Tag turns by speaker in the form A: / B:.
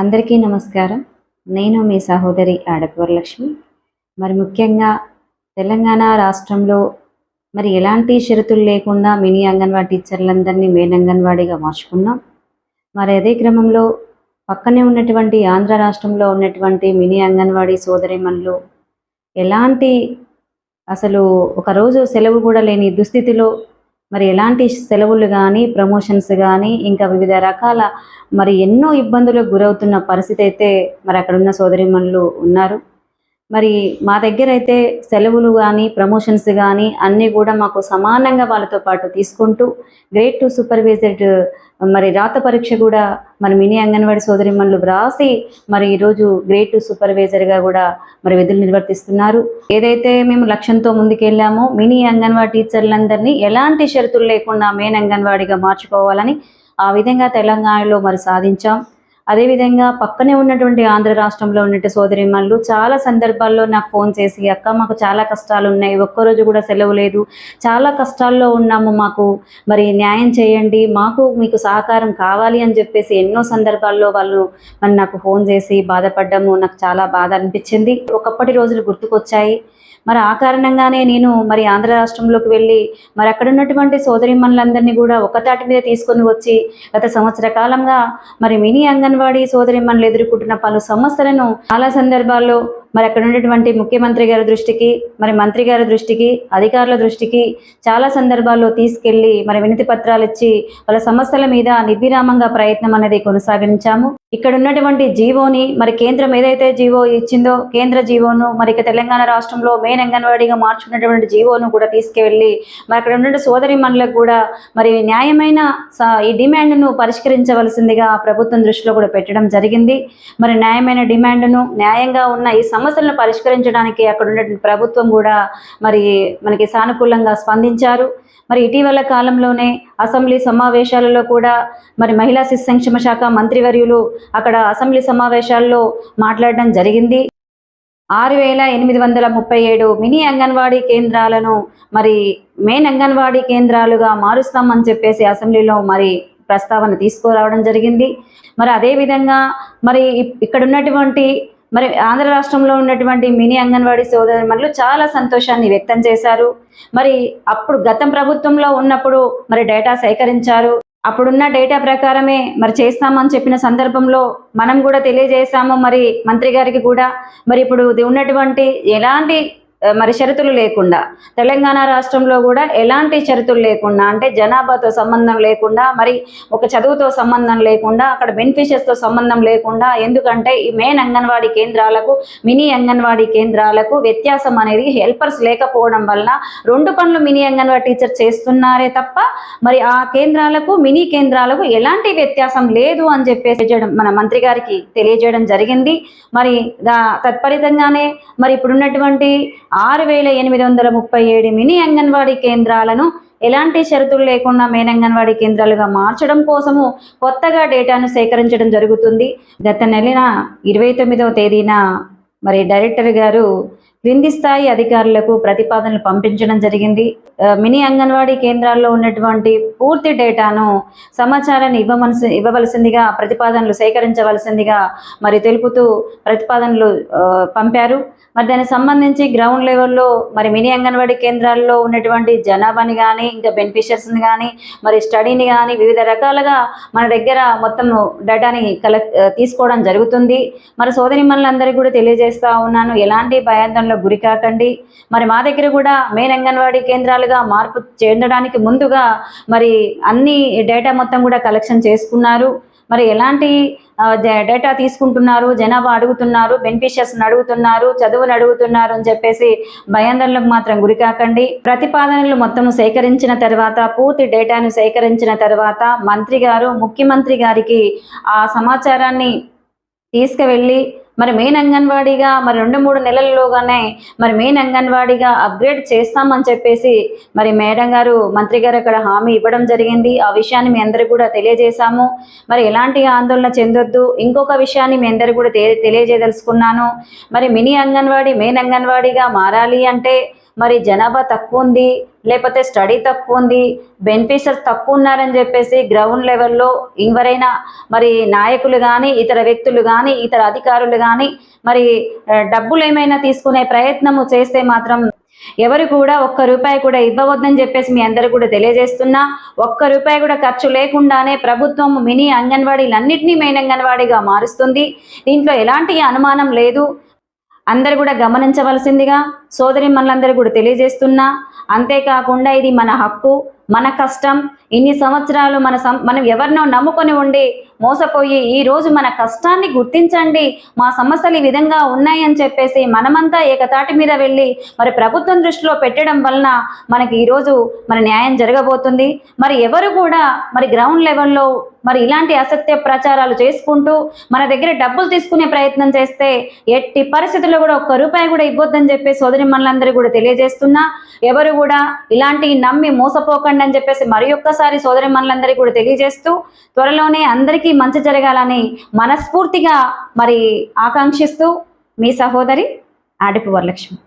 A: అందరికీ నమస్కారం. నేను మీ సహోదరి ఆడపూరలక్ష్మి మరి ముఖ్యంగా తెలంగాణ రాష్ట్రంలో మరి ఎలాంటి షరతులు లేకుండా మినీ అంగన్వాడీ టీచర్లందరినీ మెయిన్ అంగన్వాడీగా మార్చుకున్నాం. మరి అదే క్రమంలో పక్కనే ఉన్నటువంటి ఆంధ్ర రాష్ట్రంలో ఉన్నటువంటి మినీ అంగన్వాడీ సోదరిమణులు ఎలాంటి అసలు ఒక రోజు సెలవు కూడా లేని దుస్థితిలో మరి ఎలాంటి సెలవులు కానీ ప్రమోషన్స్ కానీ ఇంకా వివిధ రకాల మరి ఎన్నో ఇబ్బందులకు గురవుతున్న పరిస్థితి అయితే మరి అక్కడ ఉన్న సోదరిమణులు ఉన్నారు. మరి మా దగ్గర అయితే సెలవులు కానీ ప్రమోషన్స్ కానీ అన్నీ కూడా మాకు సమానంగా వాళ్ళతో పాటు తీసుకుంటూ గ్రేడ్ టు సూపర్వైజర్ మరి రాత పరీక్ష కూడా మరి మినీ అంగన్వాడీ సోదరిమణులు వ్రాసి మరి ఈరోజు గ్రేడ్ టు సూపర్వైజర్గా కూడా మరి విధులు నిర్వర్తిస్తున్నారు. ఏదైతే మేము లక్ష్యంతో ముందుకెళ్ళామో మినీ అంగన్వాడీ టీచర్లందరినీ ఎలాంటి షరతులు లేకుండా మెయిన్ అంగన్వాడీగా మార్చుకోవాలని ఆ విధంగా తెలంగాణలో మరి సాధించాం. అదేవిధంగా పక్కనే ఉన్నటువంటి ఆంధ్ర రాష్ట్రంలో ఉన్నటువంటి సోదరిమల్లు చాలా సందర్భాల్లో నాకు ఫోన్ చేసి అక్క మాకు చాలా కష్టాలు ఉన్నాయి ఒక్కరోజు కూడా సెలవు లేదు చాలా కష్టాల్లో ఉన్నాము మాకు మరి న్యాయం చేయండి మాకు మీకు సహకారం కావాలి అని చెప్పేసి ఎన్నో సందర్భాల్లో వాళ్ళు మరి నాకు ఫోన్ చేసి బాధపడ్డము నాకు చాలా బాధ అనిపించింది. ఒకప్పటి రోజులు గుర్తుకొచ్చాయి. మరి ఆ కారణంగానే నేను మరి ఆంధ్ర రాష్ట్రంలోకి వెళ్ళి మరి అక్కడ ఉన్నటువంటి సోదరిమణులందరినీ కూడా ఒకతాటి మీద తీసుకొని వచ్చి గత సంవత్సర కాలంగా మరి మినీ అంగన్వాడీ సోదరిమణులు ఎదుర్కొంటున్న పలు సమస్యలను చాలా సందర్భాల్లో మరి అక్కడ ఉన్నటువంటి ముఖ్యమంత్రి గారి దృష్టికి మరి మంత్రి గారి దృష్టికి అధికారుల దృష్టికి చాలా సందర్భాల్లో తీసుకెళ్ళి మరి వినతి పత్రాలు ఇచ్చి వాళ్ళ సమస్యల మీద నిర్విరామంగా ప్రయత్నం అనేది కొనసాగించాము. ఇక్కడ ఉన్నటువంటి జీవోని మరి కేంద్రం ఏదైతే జీవో ఇచ్చిందో కేంద్ర జీవోను మరి ఇక తెలంగాణ రాష్ట్రంలో మెయిన్ అంగన్వాడీగా మార్చుకున్నటువంటి జీవోను కూడా తీసుకువెళ్ళి మరి అక్కడ ఉన్న సోదరి మనులకు కూడా మరి న్యాయమైన స- ఈ డిమాండ్ను పరిష్కరించవలసిందిగా ప్రభుత్వం దృష్టిలో కూడా పెట్టడం జరిగింది. మరి న్యాయమైన డిమాండ్ను న్యాయంగా ఉన్న ఈ సమస్యలను పరిష్కరించడానికి అక్కడ ఉన్నటువంటి ప్రభుత్వం కూడా మరి మనకి సానుకూలంగా స్పందించారు. మరి ఇటీవల కాలంలోనే అసెంబ్లీ సమావేశాలలో కూడా మరి మహిళా శిశు సంక్షేమ శాఖ మంత్రివర్యులు అక్కడ అసెంబ్లీ సమావేశాల్లో మాట్లాడడం జరిగింది. ఆరు వేల ఎనిమిది వందల ముప్పై ఏడు మినీ అంగన్వాడీ కేంద్రాలను మరి మెయిన్ అంగన్వాడీ కేంద్రాలుగా మారుస్తామని చెప్పేసి అసెంబ్లీలో మరి ప్రస్తావన తీసుకురావడం జరిగింది. మరి అదేవిధంగా మరి ఇక్కడ ఉన్నటువంటి మరి ఆంధ్ర రాష్ట్రంలో ఉన్నటువంటి మినీ అంగన్వాడీ సోదరులు చాలా సంతోషాన్ని వ్యక్తం చేశారు. మరి అప్పుడు గతం ప్రభుత్వంలో ఉన్నప్పుడు మరి డేటా సేకరించారు. అప్పుడున్న డేటా ప్రకారమే మరి చేస్తామని చెప్పిన సందర్భంలో మనం కూడా తెలియజేశాము. మరి మంత్రి గారికి కూడా మరి ఇప్పుడు ఇది ఉన్నటువంటి ఎలాంటి మరి షరతులు లేకుండా. తెలంగాణ రాష్ట్రంలో కూడా ఎలాంటి షరతులు లేకుండా అంటే జనాభాతో సంబంధం లేకుండా మరి ఒక చదువుతో సంబంధం లేకుండా అక్కడ బెనిఫిషియర్స్తో సంబంధం లేకుండా ఎందుకంటే ఈ మెయిన్ అంగన్వాడీ కేంద్రాలకు మినీ అంగన్వాడీ కేంద్రాలకు వ్యత్యాసం అనేది హెల్పర్స్ లేకపోవడం వల్ల రెండు పనులు మినీ అంగన్వాడీ టీచర్ చేస్తున్నారే తప్ప మరి ఆ కేంద్రాలకు మినీ కేంద్రాలకు ఎలాంటి వ్యత్యాసం లేదు అని చెప్పేసి మన మంత్రి గారికి తెలియజేయడం జరిగింది. మరి దా తత్ఫలితంగానే మరి ఇప్పుడున్నటువంటి ఆరు వేల ఎనిమిది వందల ముప్పై ఏడు మినీ అంగన్వాడీ కేంద్రాలను ఎలాంటి షరతులు లేకుండా మెయిన్ అంగన్వాడీ కేంద్రాలుగా మార్చడం కోసము కొత్తగా డేటాను సేకరించడం జరుగుతుంది. గత నెలన ఇరవై తొమ్మిదవ తేదీన మరి డైరెక్టర్ గారు క్రింది స్థాయి అధికారులకు ప్రతిపాదనలు పంపించడం జరిగింది. మినీ అంగన్వాడీ కేంద్రాల్లో ఉన్నటువంటి పూర్తి డేటాను సమాచారాన్ని ఇవ్వమలసి ఇవ్వవలసిందిగా ప్రతిపాదనలు సేకరించవలసిందిగా మరి తెలుపుతూ ప్రతిపాదనలు పంపారు. మరి దానికి సంబంధించి గ్రౌండ్ లెవెల్లో మరి మినీ అంగన్వాడీ కేంద్రాల్లో ఉన్నటువంటి జనాభాని కానీ ఇంకా బెనిఫిషియర్స్ని కానీ మరి స్టడీని కానీ వివిధ రకాలుగా మన దగ్గర మొత్తం డేటాని కలెక్ట్ తీసుకోవడం జరుగుతుంది. మరి సోదరి మనలందరికీ కూడా తెలియజేస్తూ ఉన్నాను. ఎలాంటి భయాందోళనలో గురి కాకండి. మరి మా దగ్గర కూడా మెయిన్ అంగన్వాడీ కేంద్రాలుగా మార్పు చెందడానికి ముందుగా మరి అన్ని డేటా మొత్తం కూడా కలెక్షన్ చేసుకున్నారు. మరి ఎలాంటి డేటా తీసుకుంటున్నారు? జనాభా అడుగుతున్నారు బెనిఫిషియర్స్ని అడుగుతున్నారు చదువుని అడుగుతున్నారు అని చెప్పేసి భయాందోళనకు మాత్రం గురికాకండి ప్రతిపాదనలు మొత్తం సేకరించిన తర్వాత పూర్తి డేటాను సేకరించిన తర్వాత మంత్రి గారు ముఖ్యమంత్రి గారికి ఆ సమాచారాన్ని తీసుకువెళ్ళి మరి మెయిన్ అంగన్వాడీగా మరి రెండు మూడు నెలల్లోగానే మరి మెయిన్ అంగన్వాడీగా అప్గ్రేడ్ చేస్తామని చెప్పేసి మరి మేడం గారు మంత్రి గారు అక్కడ హామీ ఇవ్వడం జరిగింది. ఆ విషయాన్ని మీ అందరికి కూడా తెలియజేశాము. మరి ఎలాంటి ఆందోళన చెందొద్దు. ఇంకొక విషయాన్ని మీ అందరికి కూడా తె తెలియజేయదలుచుకున్నాను. మరి మినీ అంగన్వాడీ మెయిన్ అంగన్వాడీగా మారాలి అంటే మరి జనాభా తక్కువ ఉంది లేకపోతే స్టడీ తక్కువ ఉంది బెనిఫిషియర్స్ తక్కువ ఉన్నారని చెప్పేసి గ్రౌండ్ లెవెల్లో ఎవరైనా మరి నాయకులు కానీ ఇతర వ్యక్తులు కానీ ఇతర అధికారులు కానీ మరి డబ్బులు ఏమైనా తీసుకునే ప్రయత్నము చేస్తే మాత్రం ఎవరు కూడా ఒక్క రూపాయి కూడా ఇవ్వవద్దని చెప్పేసి మీ అందరూ కూడా తెలియజేస్తున్నా. ఒక్క రూపాయి కూడా ఖర్చు లేకుండానే ప్రభుత్వం మినీ అంగన్వాడీలన్నింటినీ మెయిన్ అంగన్వాడీగా మారుస్తుంది. దీంట్లో ఎలాంటి అనుమానం లేదు. అందరు కూడా గమనించవలసిందిగా సోదరి మనలందరూ కూడా తెలియజేస్తున్నా. అంతేకాకుండా ఇది మన హక్కు. మన కష్టం ఇన్ని సంవత్సరాలు మన సం మనం ఎవరినో నమ్ముకొని ఉండి మోసపోయి ఈ రోజు మన కష్టాన్ని గుర్తించండి. మా సమస్యలు ఈ విధంగా ఉన్నాయని చెప్పేసి మనమంతా ఏకతాటి మీద వెళ్ళి మరి ప్రభుత్వం దృష్టిలో పెట్టడం వలన మనకి ఈరోజు మన న్యాయం జరగబోతుంది. మరి ఎవరు కూడా మరి గ్రౌండ్ లెవెల్లో మరి ఇలాంటి అసత్య ప్రచారాలు చేసుకుంటూ మన దగ్గర డబ్బులు తీసుకునే ప్రయత్నం చేస్తే ఎట్టి పరిస్థితుల్లో కూడా ఒక్క రూపాయి కూడా ఇవ్వద్దని చెప్పి సోదరి మనలందరూ కూడా తెలియజేస్తున్నా. ఎవరు కూడా ఇలాంటి నమ్మి మోసపోకండి. అని చెప్పేసి మరి ఒక్కసారి సోదరి మనందరికీ కూడా తెలియజేస్తూ త్వరలోనే అందరికీ మంచి జరగాలని మనస్ఫూర్తిగా మరి ఆకాంక్షిస్తూ మీ సహోదరి ఆడిపు వరలక్ష్మి.